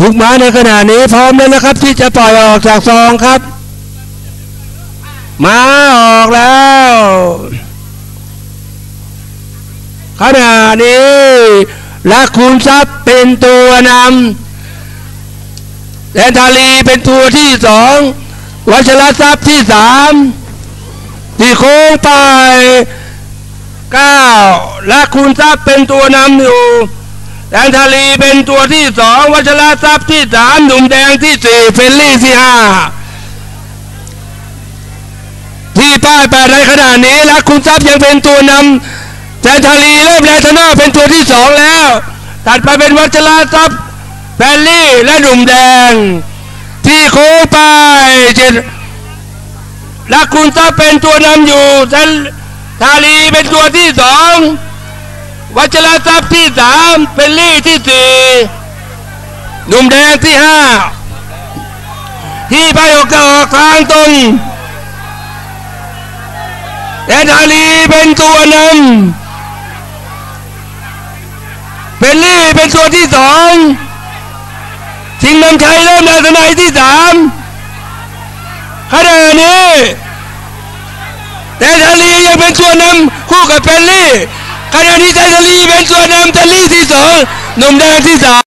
ทุกม้าในขณะนี้พร้อมแล้วนะครับ ที่จะปล่อยออกจากซองครับ ม้าออกแล้วขณะนี้ลักคุณทรัพย์เป็นตัวนำแดนทาลีเป็นตัวที่สองวัชรทรัพย์ที่สามที่โค้งไปเก้าลักคุณทรัพย์เป็นตัวนำอยู่ แดนทาลีเป็นตัวที่สองวัชรทรัพย์ที่สามหนุ่มแดงที่สี่เฟลลี่ที่ห้าที่ป้ายแปดในขณะนี้ลักคุณทรัพย์ยังเป็นตัวนำแสนทารีเริ่มแรงชนะเป็นตัวที่สองแล้ว ตัดไปเป็นวัชราทรัพย์แบลลี่และหนุ่มแดง ที่โค้งไปเจ็ดลักคุณทรัพย์เป็นตัวนำอยู่แสนทารีเป็นตัวที่สอง วัชราทรัพย์ที่สามเบลลี่ที่สี่หนุ่มแดงที่ห้าที่ไปออกออกทางตรงแต่ทาลีเป็นตัวนำเป็นลี่เป็นตัวที่สองชิงนำชัยเริ่มในสมัยที่สามขณะนี้แต่ทาลียังเป็นตัวนำคู่กับเป็นลี่ ขณะนี้แต่ทาลีเป็นส่วนนำแต่ลี่ที่สองหนุ่มแดงที่สาม